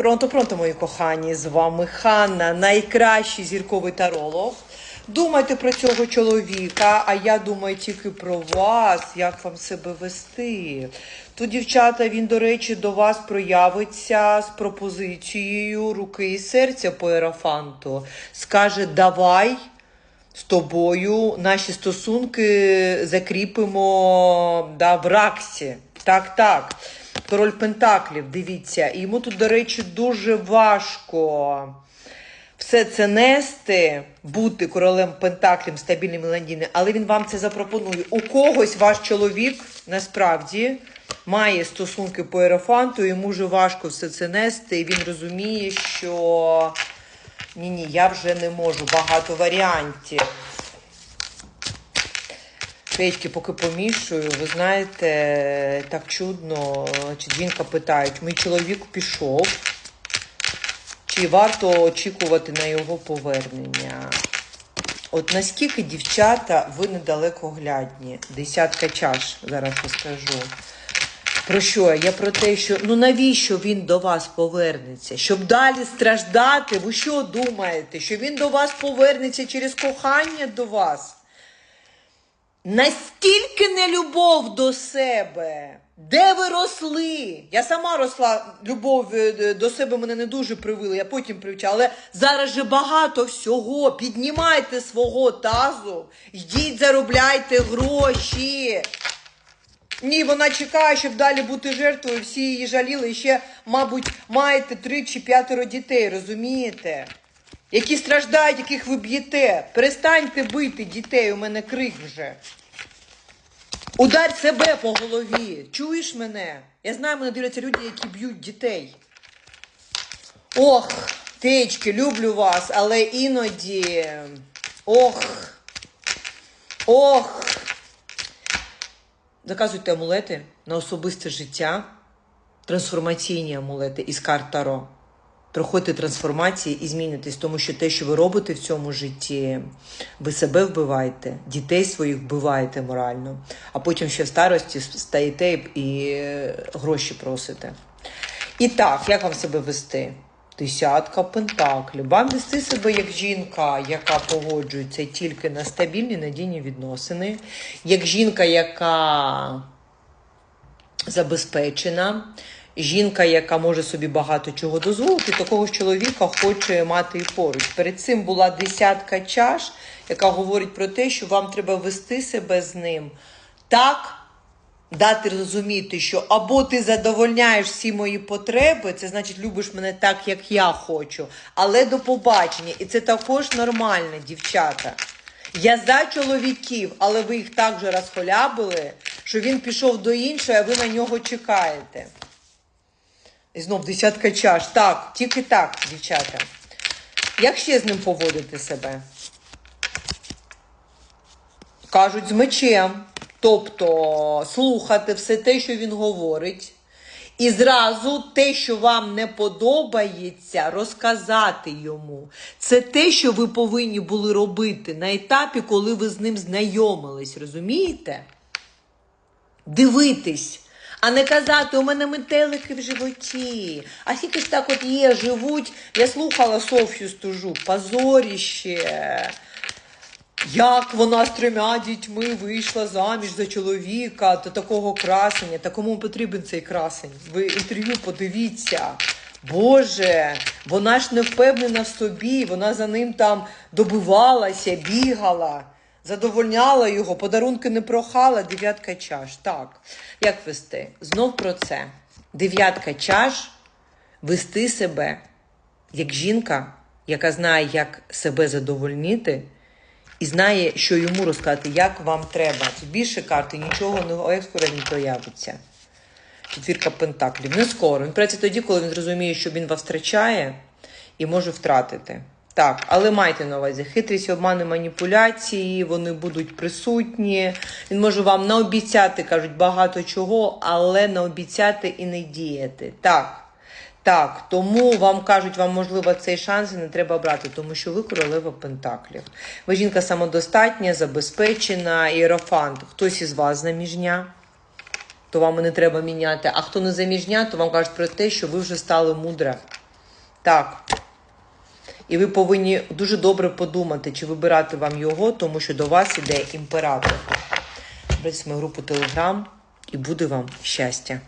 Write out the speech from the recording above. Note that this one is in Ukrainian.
Пронто, пронто, мої кохані, з вами Ханна, найкращий зірковий таролог. Думайте про цього чоловіка, а я думаю тільки про вас, як вам себе вести. Тут, дівчата, він, до речі, до вас проявиться з пропозицією руки і серця по ерафанту. Скаже, давай з тобою наші стосунки закріпимо да, в раксі. Так, так. Король Пентаклів, дивіться. І йому тут, до речі, дуже важко все це нести, бути королем Пентаклів, стабільним і ландійним, але він вам це запропонує. У когось ваш чоловік насправді має стосунки по ерофанту, йому вже важко все це нести, і він розуміє, що ні-ні, я вже не можу, багато варіантів. Печки поки помішую, ви знаєте, так чудно, чи дзвінка питають, мій чоловік пішов, чи варто очікувати на його повернення? От наскільки дівчата ви недалекоглядні, десятка чаш, зараз розкажу. Про що? Я про те, що ну навіщо він до вас повернеться? Щоб далі страждати? Ви що думаєте? Що він до вас повернеться через кохання до вас? Настільки не любов до себе. Де ви росли? Я сама росла, любов е, до себе мене не дуже привила, я потім привчала. Але зараз же багато всього. Піднімайте свого тазу, йдіть, заробляйте гроші. Ні, вона чекає, щоб далі бути жертвою. Всі її жаліли. І ще, мабуть, маєте три чи п'ятеро дітей, розумієте? Які страждають, яких ви б'єте. Перестаньте бити дітей, у мене крик вже. Ударь себе по голові. Чуєш мене? Я знаю, мене дивляться люди, які б'ють дітей. Ох, течки, люблю вас, але іноді. Ох. Ох. Заказуйте амулети на особисте життя, трансформаційні амулети із карт Таро. Проходьте трансформації і змінитесь, тому що те, що ви робите в цьому житті, ви себе вбиваєте, дітей своїх вбиваєте морально, а потім ще в старості стаєте і е, гроші просите. І так, як вам себе вести? Десятка пентаклів. Вам вести себе як жінка, яка погоджується тільки на стабільні надійні відносини, як жінка, яка забезпечена, жінка, яка може собі багато чого дозволити, такого ж чоловіка хоче мати і поруч. Перед цим була десятка чаш, яка говорить про те, що вам треба вести себе з ним так. Дати розуміти, що або ти задовольняєш всі мої потреби, це значить любиш мене так, як я хочу, але до побачення. І це також нормально, дівчата. Я за чоловіків, але ви їх так же розхолябили, що він пішов до іншої, а ви на нього чекаєте. І знов десятка чаш. Так, тільки так, дівчата. Як ще з ним поводити себе? Кажуть, з мечем. Тобто слухати все те, що він говорить, і зразу те, що вам не подобається, розказати йому. Це те, що ви повинні були робити на етапі, коли ви з ним знайомились, розумієте? Дивитись, а не казати, у мене метелики в животі. А скільки ж так от є, живуть. Я слухала Софію Стужук, позоріще. Як вона з трьома дітьми вийшла заміж за чоловіка та такого красення, та кому потрібен цей красень? Ви інтерв'ю подивіться. Боже, вона ж не впевнена в собі, вона за ним там добивалася, бігала, задовольняла його, подарунки не прохала, дев'ятка чаш. Так, як вести? Знов про це. Дев'ятка чаш вести себе як жінка, яка знає, як себе задовольнити і знає, що йому розказати, як вам треба. Тут більше карти, нічого не екскора не проявиться. Четвірка пентаклів. Не скоро. Він працює тоді, коли він зрозуміє, що він вас втрачає і може втратити. Так, але майте на увазі, хитрість, обмани, маніпуляції, вони будуть присутні. Він може вам наобіцяти, кажуть, багато чого, але наобіцяти і не діяти. Так. Так, тому вам кажуть, вам можливо цей шанс і не треба брати, тому що ви королева Пентаклів. Ви жінка самодостатня, забезпечена, іерофант. Хтось із вас заміжня, то вам і не треба міняти. А хто не заміжня, то вам кажуть про те, що ви вже стали мудра. Так. І ви повинні дуже добре подумати, чи вибирати вам його, тому що до вас іде імператор. Беріть мою групу Телеграм і буде вам щастя.